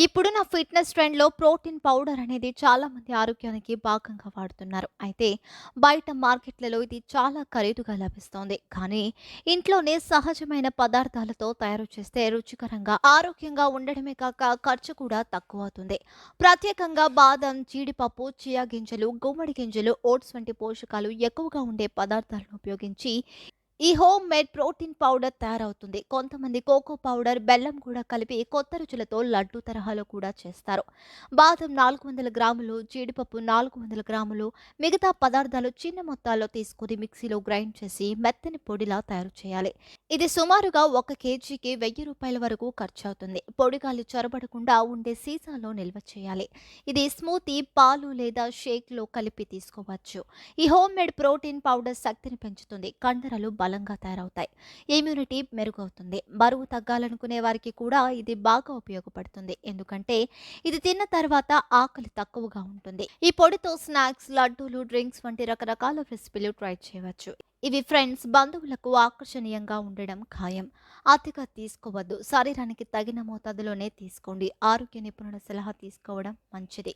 ఇప్పుడున్న ఫిట్నెస్ ట్రెండ్‌లో protein powder అనేది చాలామంది ఆరోగ్యానికి భాగంగా వాడుతున్నారు. అయితే బయట మార్కెట్‌లలో ఇది చాలా ఖరీదుగా లభిస్తోంది. కానీ ఇంట్లోనే సహజమైన పదార్థాలతో తయారు చేస్తే రుచికరంగా, ఆరోగ్యంగా ఉండడమే కాక ఖర్చు కూడా తక్కువవుతుంది. ప్రత్యేకంగా బాదం, జీడిపప్పు, చియా గింజలు, గుమ్మడి గింజలు, ఓట్స్ వంటి పోషకాలు ఎక్కువగా ఉండే పదార్థాలను ఉపయోగించి ఈ ఈ హోమ్ మేడ్ ప్రోటీన్ పౌడర్ తయారవుతుంది. కొంతమంది కోకో పౌడర్, బెల్లం కూడా కలిపి కొత్త రుచులతో లడ్డు తరహాలో కూడా చేస్తారు. బాదం 400 గ్రాములు, జీడిపప్పు 400 గ్రాములు, మిగతా పదార్థాలు చిన్న మొత్తాల్లో తీసుకొని మిక్సీలో గ్రైండ్ చేసి మెత్తని పొడిలా తయారు చేయాలి. ఇది సుమారుగా ఒక కేజీకి వెయ్యి రూపాయల వరకు ఖర్చు అవుతుంది పొడిగాలి చొరబడకుండా ఉండే సీసాలో నిల్వ చేయాలి. ఇది స్మూతీ, పాలు లేదా షేక్‌లో కలిపి తీసుకోవచ్చు. ఈ హోమ్ మేడ్ ప్రోటీన్ పౌడర్ శక్తిని పెంచుతుంది. కండరాలు బలంగా తయారవుతాయి. ఇమ్యూనిటీ మెరుగవుతుంది. బరువు తగ్గాలనుకునే వారికి కూడా ఇది బాగా ఉపయోగపడుతుంది. ఎందుకంటే ఇది తిన్న తర్వాత ఆకలి తక్కువగా ఉంటుంది. ఈ పొడితో స్నాక్స్, లడ్డూలు, డ్రింక్స్ వంటి రకరకాల రెసిపీలు ట్రై చేయవచ్చు. ఇవి ఫ్రెండ్స్, బంధువులకు ఆకర్షణీయంగా ఉండడం ఖాయం. అతిగా తీసుకోవద్దు. శరీరానికి తగిన మోతాదులోనే తీసుకోండి. ఆరోగ్య నిపుణుల సలహా తీసుకోవడం మంచిది.